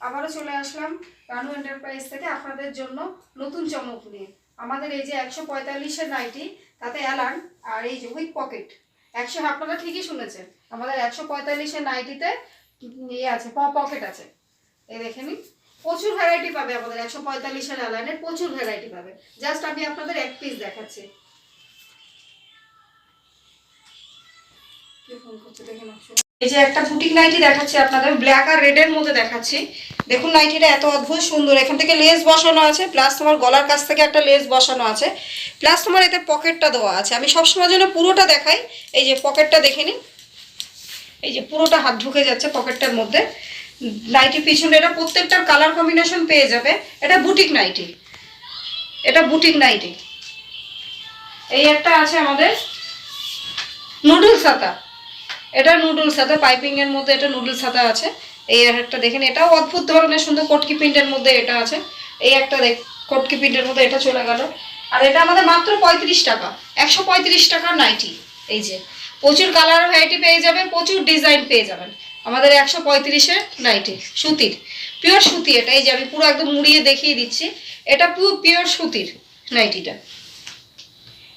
আবারও চলে আসলাম রানু এন্টারপ্রাইজ থেকে আপনাদের জন্য নতুন চমক নিয়ে। আমাদের এই যে একশো পঁয়তাল্লিশের নাইটি, তাতে অ্যালান আর এই যে উইথ পকেট একশো, আপনারা ঠিকই শুনেছেন, আমাদের একশো পঁয়তাল্লিশের নাইটিতে ইয়ে আছে পকেট আছে। এই দেখে নিন, প্রচুর ভ্যারাইটি পাবে আমাদের একশো পঁয়তাল্লিশের অ্যালানের প্রচুর ভ্যারাইটি পাবে। জাস্ট আমি আপনাদের এক পিস দেখাচ্ছি। কে ফোন করছে দেখে শোনো। এই যে একটা বুটিক নাইটি দেখাচ্ছি আপনাদের ব্ল্যাক আর রেড এর মধ্যে দেখাচ্ছি। দেখুন নাইটিটা এত অদ্ভুত সুন্দর। এখান থেকে লেস বসানো আছে প্লাস তোমার গলার কাছ থেকে একটা লেস বসানো আছে প্লাস তোমার এতে পকেটটা দেওয়া আছে। আমি সবসময় জন্য পুরোটা দেখাই। এই যে পকেটটা দেখে নিন। এই যে পুরোটা হাত ঢুকে যাচ্ছে পকেটটার মধ্যে। নাইটি পিছনে এটা প্রত্যেকটার কালার কম্বিনেশন পেয়ে যাবে। এটা বুটিক নাইটি এটা বুটিক নাইটি এই একটা আছে আমাদের নুডলস হাতা এটা নুডলস পাইপিং এর মধ্যে এটা নুডলস হাতা আছে। এই একটা দেখেন, এটাও অদ্ভুত ধরনের সুন্দর কটকি প্রিন্টের মধ্যে এটা আছে। এই একটা দেখ, কটকি প্রিন্টের মধ্যে এটা চলে গেল। আর এটা আমাদের মাত্র পঁয়ত্রিশ টাকা, একশো পঁয়ত্রিশ টাকার নাইটি এই যে, প্রচুর কালার ভ্যারাইটি পেয়ে যাবেন, প্রচুর ডিজাইন পেয়ে যাবেন। আমাদের একশো পঁয়ত্রিশের নাইটি সুতির পিওর সুতি এটা। এই যে, আমি পুরো একদম মুড়িয়ে দেখিয়ে দিচ্ছি। এটা পিওর সুতির নাইটিটা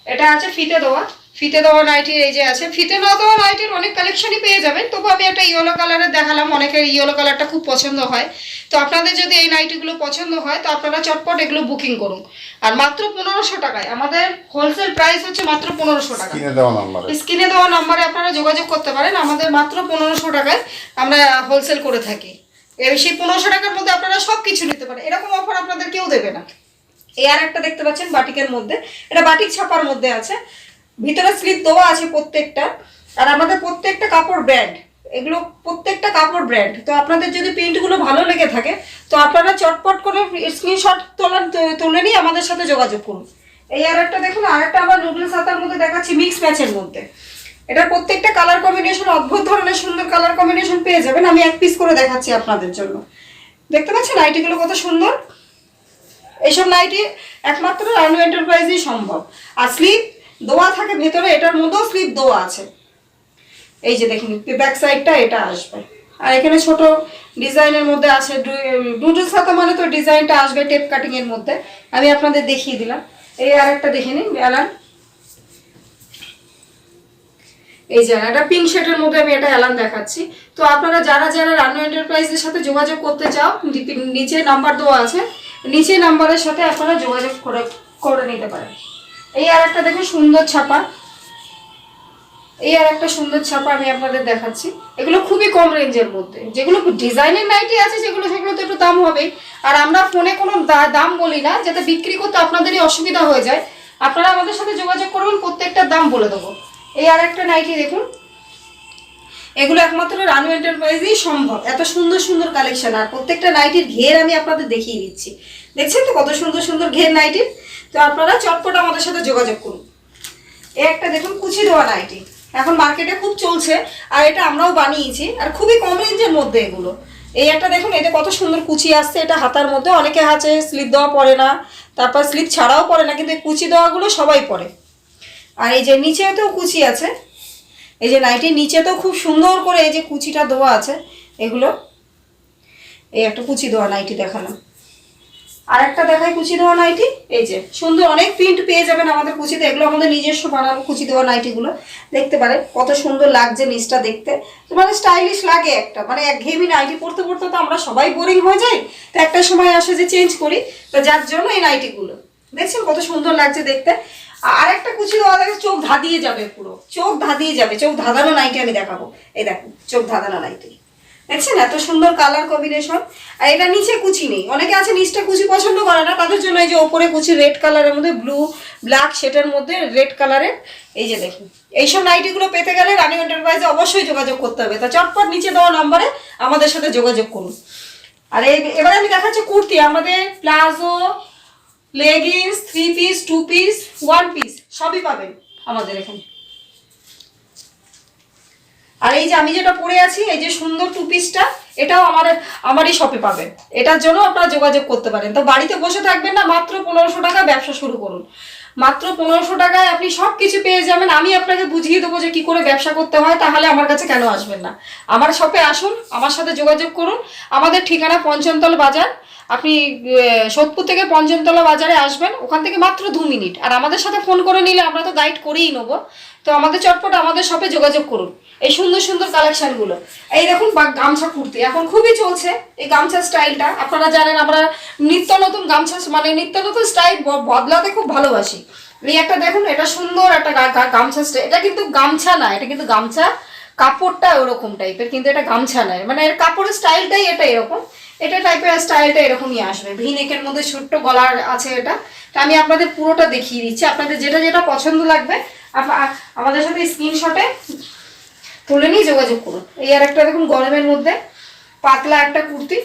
এটা আছে ফিতে দেওয়া। ফিতে দেওয়া নাইটির এই যে আছে ফিতে না দেওয়া নাইটির অনেক কালেকশনই পেয়ে যাবেন। তবু আমি একটা ইয়েলো কালারের দেখালাম অনেকের ইয়েলো কালারটা খুব পছন্দ হয়। তো আপনাদের যদি এই নাইটিগুলো পছন্দ হয় তো আপনারা চটপট এগুলো বুকিং করুন। আর মাত্র পনেরোশো টাকায় আমাদের হোলসেল প্রাইস হচ্ছে মাত্র পনেরোশো টাকা। কিনে দেওয়া নাম্বারে স্ক্রিনে দেওয়া নাম্বারে আপনারা যোগাযোগ করতে পারেন। আমাদের মাত্র পনেরোশো টাকায় আমরা হোলসেল করে থাকি। এই সেই পনেরোশো টাকার মধ্যে আপনারা সব কিছু নিতে পারেন। এরকম অফার আপনাদের কেউ দেবে না। এই আর একটা দেখতে পাচ্ছেন বাটিকের মধ্যে। এটা বাটিক ছাপার মধ্যে আছে। ভিতরে স্লিপ দেওয়া আছে প্রত্যেকটা। আর আমাদের প্রত্যেকটা কাপড় ব্র্যান্ড এগুলো প্রত্যেকটা কাপড় ব্র্যান্ড তো আপনাদের যদি প্রিন্টগুলো ভালো লেগে থাকে, তো আপনারা চটপট করে স্ক্রিনশট তোলার, তুলে নিয়ে আমাদের সাথে যোগাযোগ করুন। এই আর একটা দেখুন, আর একটা আবার নুডলস হাতার মধ্যে দেখাচ্ছি মিক্স ম্যাচের মধ্যে। এটা প্রত্যেকটা কালার কম্বিনেশন অদ্ভুত ধরনের সুন্দর কালার কম্বিনেশন পেয়ে যাবেন। আমি এক পিস করে দেখাচ্ছি আপনাদের জন্য। দেখতে পাচ্ছেন নাইটিগুলো কত সুন্দর? এইসব নাইটি একমাত্র রানু এন্টারপ্রাইজেই সম্ভব। আর স্লিপ দোয়া থাকে, ভেতরে এটার মধ্যেও স্লিপ দেওয়া আছে। এই যে দেখুন ব্যাক সাইডটা এটা আসবে। আর এখানে ছোট ডিজাইনের মধ্যে আছে ডুডলস সাথে মানে তো ডিজাইনটা আসবে টেপ কাটিং এর মধ্যে। আমি আপনাদের দেখিয়ে দিলাম। এই আর একটা দেখে নিন, অ্যালান। এই যে একটা পিঙ্ক শেডের মধ্যে আমি এটা অ্যালান দেখাচ্ছি। তো আপনারা যারা যারা রানু এন্টারপ্রাইজের সাথে যোগাযোগ করতে চাও নিচে নাম্বার দেওয়া আছে। নিচে নাম্বারের সাথে আপনারা যোগাযোগ করে করে নিতে পারেন। এই আর একটা দেখুন, সুন্দর ছাপা। এই আর একটা সুন্দর ছাপা আমি আপনাদের দেখাচ্ছি। এগুলো খুবই কম রেঞ্জের মধ্যে। যেগুলো ডিজাইনের নাইটি আছে যেগুলো সেগুলো তো একটু দাম হবে। আর আমরা ফোনে কোনো দাম বলি না, যাতে বিক্রি করতে আপনাদেরই অসুবিধা হয়ে যায়। আপনারা আমাদের সাথে যোগাযোগ করবেন প্রত্যেকটা দাম বলে দেবো। এই আর একটা নাইটি দেখুন। এগুলো একমাত্র রানু এন্টারপ্রাইজেই সম্ভব। এত সুন্দর সুন্দর কালেকশন। আর প্রত্যেকটা নাইটির ঘের আমি আপনাদের দেখিয়ে দিচ্ছি। দেখছেন তো কত সুন্দর সুন্দর ঘের নাইটির? তো আপনারা চটপট আমাদের সাথে যোগাযোগ করুন। এই একটা দেখুন, কুচি দেওয়া নাইটি এখন মার্কেটে খুব চলছে, আর এটা আমরাও বানিয়েছি, আর খুবই কম রেঞ্জের মধ্যে এগুলো। এই একটা দেখুন, এটা কত সুন্দর কুচি আসছে, এটা হাতার মধ্যে। অনেকে আছে, স্লিপ দেওয়া পড়ে না, তারপর স্লিপ ছাড়াও পড়ে না, কিন্তু এই কুচি দেওয়াগুলো সবাই পরে। আর এই যে নিচেতেও কুচি আছে, এই যে নাইটির নিচেতেও খুব সুন্দর করে এই যে কুচিটা দেওয়া আছে, এগুলো। এই একটা কুচি দেওয়া নাইটি দেখালাম। আর একটা দেখায় কুচি দেওয়া নাইটি। এই যে, সুন্দর অনেক প্রিন্ট পেয়ে যাবেন আমাদের কুচিতে। এগুলো আমাদের নিজস্ব বানানো কুচি দেওয়া নাইটিগুলো। দেখতে পারেন, কত সুন্দর লাগছে নিচটা দেখতে। মানে স্টাইলিশ লাগে একটা। মানে এক ঘেমি নাইটি পরতে পরতে তো আমরা সবাই বোরিং হয়ে যাই। তো একটা সময় আসে যে চেঞ্জ করি। তো যার জন্য এই নাইটিগুলো। দেখছেন কত সুন্দর লাগছে দেখতে। আর একটা কুচি দেওয়া দেখে চোখ ধাঁধিয়ে যাবে পুরো। চোখ ধাঁধিয়ে যাবে। চোখ ধাঁধানো নাইটি আমি দেখাবো। এই দেখুন, চোখ ধাঁধানো নাইটি। দেখছেন, এত সুন্দর কালার কম্বিনেশন আর এটা নিচে কুচি নেই। অনেকে আছে নিচটা কুচি পছন্দ করে না, তাদের জন্য এই যে ওপরে কুচি রেড কালারের মধ্যে ব্লু ব্ল্যাক সেটার মধ্যে রেড কালারের এই যে দেখুন। এইসব নাইটিগুলো পেতে গেলে রানি এন্টারপ্রাইজে অবশ্যই যোগাযোগ করতে হবে। তা চটপট নিচে দেওয়া নাম্বারে আমাদের সাথে যোগাযোগ করুন। আর এবার আমি দেখাচ্ছি কুর্তি। আমাদের palazzo leggings three piece two piece one piece সবই পাবেন আমাদের এখানে। আর এই যে আমি যেটা পরে আছি, এই যে সুন্দর টু পিসটা এটাও আমার, আমারই শপে পাবেন। এটার জন্য আপনারা যোগাযোগ করতে পারেন। তো বাড়িতে বসে থাকবেন না, মাত্র পনেরোশো টাকা ব্যবসা শুরু করুন। মাত্র পনেরোশো টাকায় আপনি সব কিছু পেয়ে যাবেন। আমি আপনাকে বুঝিয়ে দেবো যে কি করে ব্যবসা করতে হয়, তাহলে আমার কাছে কেন আসবেন না। আমার শপে আসুন, আমার সাথে যোগাযোগ করুন। আমাদের ঠিকানা পঞ্চমতল বাজার আপনি সোদপুর থেকে পঞ্চমতলা বাজারে আসবেন, ওখান থেকে মাত্র দু মিনিট। আর আমাদের সাথে ফোন করে নিলে আমরা তো গাইড করেই নেব। তো আমাদের চটপট আমাদের শপে যোগাযোগ করুন, এই সুন্দর সুন্দর কালেকশনগুলো এই দেখুন গামছা কুর্তি, এখন খুবই চলছে এই গামছা স্টাইলটা আপনারা জানেন আমরা নিত্য নতুন গামছা মানে নিত্য নতুন স্টাইল বদলাতে খুব ভালোবাসি। এই একটা দেখুন, এটা সুন্দর একটা গামছা স্টাইল এটা কিন্তু গামছা না, এটা কিন্তু গামছা কাপড়টা ওরকম টাইপের কিন্তু এটা গামছা নয়। মানে এর কাপড়ের স্টাইলটাই এটা এরকম। এটা টাইপের স্টাইলটা এরকমই আসবে। ভি নেকের মধ্যে ছোট্ট গলার আছে এটা। আমি আপনাদের পুরোটা দেখিয়ে দিচ্ছি। আপনাদের যেটা যেটা পছন্দ লাগবে আমাদের সাথে স্ক্রিনশটে তুলে নিয়ে যোগাযোগ করুন। এই আর একটা দেখুন গরমের মধ্যে পাতলা একটা কুর্তি।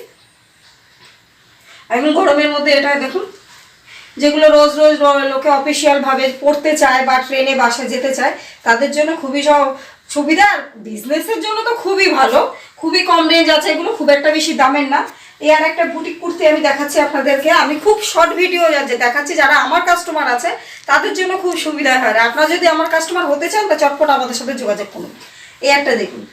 এখন গরমের মধ্যে এটা দেখুন, যেগুলো রোজ রোজ লোকে অফিসিয়াল ভাবে পড়তে চায় বা ট্রেনে বাসে যেতে চায়, তাদের জন্য খুবই সব- সুবিধা আর বিজনেসের জন্য তো খুবই ভালো। খুবই কম রেঞ্জ আছে, এগুলো খুব একটা বেশি দামের না। এই আর একটা বুটিক কুর্তি আমি দেখাচ্ছি আপনাদেরকে। আমি খুব শর্ট ভিডিও দেখাচ্ছি, যারা আমার কাস্টমার আছে, তাদের জন্য খুব সুবিধা হয়। আপনারা যদি আমার কাস্টমার হতে চান, তা চটপট আমাদের সাথে যোগাযোগ করুন। এই একটা দেখুন।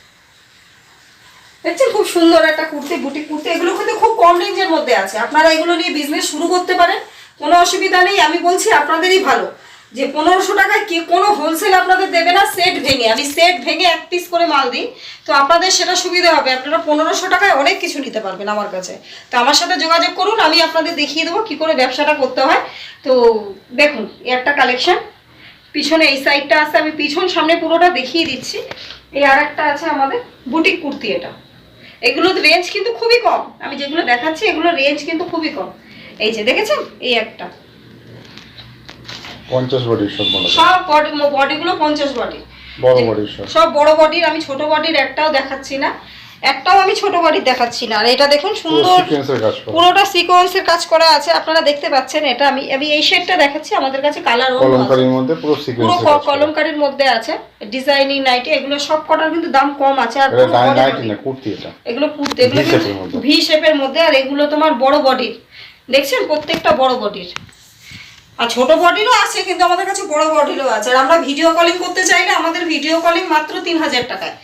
দেখছেন? খুব সুন্দর একটা কুর্তি বুটিক কুর্তি। এগুলো কিন্তু খুব কম রেঞ্জের মধ্যে আছে। আপনারা এগুলো নিয়ে বিজনেস শুরু করতে পারেন। কোনো অসুবিধা নেই। আমি বলছি, আপনাদেরই ভালো। যে পনেরোশো টাকায় কে কোনো হোলসেল আপনাদের দেবে না সেট ভেঙে। আমি সেট ভেঙে এক পিস করে মাল দিই। তো আপনাদের সেটা সুবিধা হবে। আপনারা পনেরোশো টাকায় অনেক কিছু নিতে পারবেন আমার কাছে। তো আমার সাথে যোগাযোগ করুন, আমি আপনাদের দেখিয়ে দেবো কী করে ব্যবসাটা করতে হয়। তো দেখুন একটা কালেকশন পিছনে এই সাইডটা আছে, আমি পিছন সামনে পুরোটা দেখিয়ে দিচ্ছি। এই আর একটা আছে আমাদের বুটিক কুর্তি এটা। এগুলোর রেঞ্জ কিন্তু খুবই কম। আমি যেগুলো দেখাচ্ছি, এগুলোর রেঞ্জ কিন্তু খুবই কম। এই যে, দেখেছেন? এই একটা। পঞ্চাশ বডির সব সব বডি বডিগুলো পঞ্চাশ বডি বড় বডির সব সব বড় বডির আমি ছোট বডির একটাও দেখাচ্ছি না। একটাও আমি ছোট বডির দেখাচ্ছি না। আর এটা দেখুন সুন্দর পুরোটা সিকোয়েন্সের কাজ করা আছে। আপনারা দেখতে পাচ্ছেন এটা। আমি আমি এই শেডটা দেখাচ্ছি। আমাদের কাছে কালার কলমকারির মধ্যে পুরো পুরো কাজ করা। কলমকারির মধ্যে আছে। ডিজাইনিং নাইটি এগুলো সব কটার কিন্তু দাম কম আছে। আর পুরো নাইটি না কুর্তি এটা। এগুলো কুর্তি। এগুলো ভি শেপের মধ্যে। আর এগুলো তোমার বড় বডির দেখছেন? প্রত্যেকটা বড় বডির আর ছোট বডিরও আছে কিন্তু আমাদের কাছে বড় বডিরও আছে। আর আমরা ভিডিও কলিং করতে চাইলে আমাদের ভিডিও কলিং মাত্র তিন হাজার টাকায়।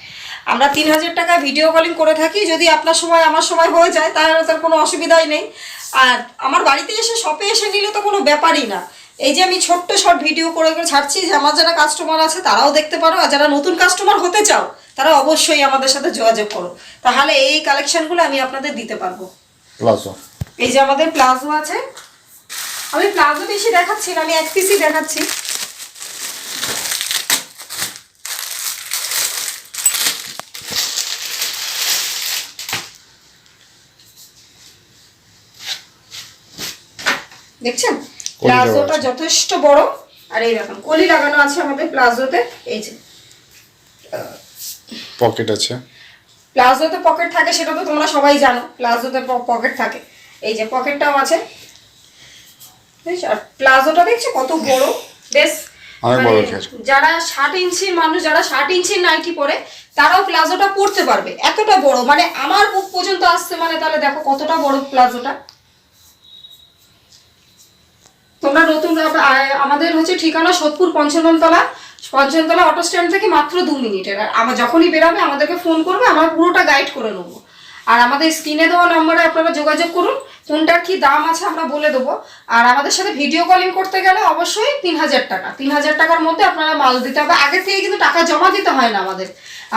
আমরা তিন হাজার টাকায় ভিডিও কলিং করে থাকি যদি আপনার সময় আমার সময় হয়ে যায় তাহলে তার কোনো অসুবিধাই নেই। আর আমার বাড়িতে এসে শপে এসে নিলে তো কোনো ব্যাপারই না। এই যে আমি ছোট্ট শর্ট ভিডিও করে করে ছাড়ছি যে আমার যারা কাস্টমার আছে তারাও দেখতে পারো আর যারা নতুন কাস্টমার হতে চাও তারা অবশ্যই আমাদের সাথে যোগাযোগ করো। তাহলে এই কালেকশনগুলো আমি আপনাদের দিতে পারব। প্লাজো এই যে আমাদের প্লাজো আছে আমি প্লাজো বেশি দেখাচ্ছি না আমি এক পিসই দেখাচ্ছি। দেখছেন? প্লাজোটা যথেষ্ট বড় আর এই দেখুন কলি লাগানো আছে আমাদের প্লাজোতে এই যে। পকেট আছে। প্লাজোতে পকেট থাকে সেটা তো তোমরা সবাই জানো প্লাজোতে পকেট থাকে। এই যে পকেটটাও আছে। বেশ, আর প্লাজোটা দেখছ কত বড়? বেশ মানে যারা ষাট ইঞ্চির মানুষ যারা ষাট ইঞ্চির নাইটি পরে তারাও প্লাজোটা পরতে পারবে। এতটা বড় মানে আমার বুক পর্যন্ত আসছে মানে তাহলে দেখো কতটা বড় প্লাজোটা। তোমরা নতুন আমাদের হচ্ছে ঠিকানা সোদপুর পঞ্চমতলা পঞ্চমতলা অটো স্ট্যান্ড থেকে মাত্র দু মিনিটের। আর আমার যখনই বেরাবে আমাদেরকে ফোন করবে আমরা পুরোটা গাইড করে নেব। আর আমাদের স্ক্রিনে দেওয়া নম্বরে আপনারা যোগাযোগ করুন, কোনটার কি দাম আছে আমরা বলে দেবো। আর আমাদের সাথে ভিডিও কলিং করতে গেলে অবশ্যই তিন হাজার টাকা। তিন হাজার টাকার মধ্যে আপনারা মাল দিতে হবে। আগে থেকে কিন্তু টাকা জমা দিতে হয় না আমাদের।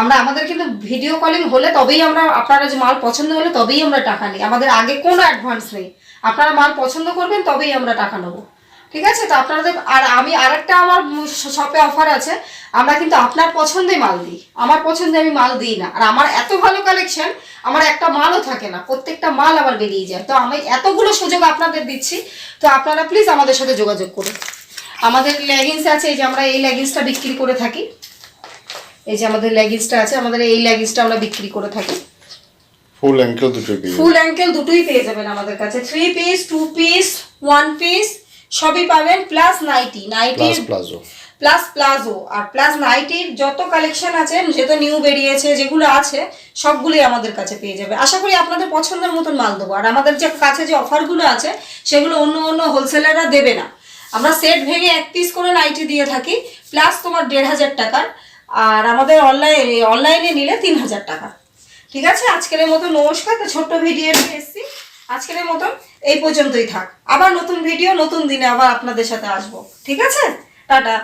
আমরা, আমাদের কিন্তু ভিডিও কলিং হলে তবেই আমরা, আপনারা যে মাল পছন্দ হলে তবেই আমরা টাকা নিই। আমাদের আগে কোনো অ্যাডভান্স নেই। আপনারা মাল পছন্দ করবেন, তবেই আমরা টাকা নেব। ঠিক আছে? তো আপনাদের আর আমি আরেকটা আমার শপে অফার আছে। আমরা কিন্তু আপনার পছন্দে মাল দিই। আমার পছন্দে আমি মাল দিই না। আর আমার এত ভালো কালেকশন আমার একটা মালও থাকে না। প্রত্যেকটা মাল আবার বেরিয়ে যায়। তো আমি এতগুলো সুযোগ আপনাদের দিচ্ছি। তো আপনারা প্লিজ আমাদের সাথে যোগাযোগ করুন। আমাদের লেগিংস আছে এই যে আমরা এই লেগিংসটা বিক্রি করে থাকি। এই যে আমাদের লেগিংসটা আছে আমাদের এই লেগিংসটা আমরা বিক্রি করে থাকি। ফুল অ্যাঙ্কেল দুটো পেয়ে ফুল অ্যাঙ্কেল দুটোই পেয়ে যাবেন আমাদের কাছে। Three piece two piece one piece সবই পাবেন প্লাস নাইটি নাইটির প্লাস প্লাজো প্লাস প্লাজো আর প্লাস নাইটির যত কালেকশন আছে যেহেতু নিউ বেরিয়েছে যেগুলো আছে সবগুলোই আমাদের কাছে পেয়ে যাবে। আশা করি আপনাদের পছন্দের মতন মাল দেবো। আর আমাদের যে কাছে যে অফারগুলো আছে সেগুলো অন্য অন্য হোলসেলাররা দেবে না। আমরা সেট ভেঙে এক পিস করে নাইটি দিয়ে থাকি প্লাস তোমার দেড় হাজার টাকার। আর আমাদের অনলাইনে অনলাইনে নিলে তিন হাজার টাকা। ঠিক আছে? আজকের মতো নমস্কার। তো ছোট্ট ভিডিও নিয়ে এসেছি। আজকের মতন এই পর্যন্তই থাক। আবার নতুন ভিডিও নতুন দিনে আবার আপনাদের সাথে আসব। ঠিক আছে? টাটা।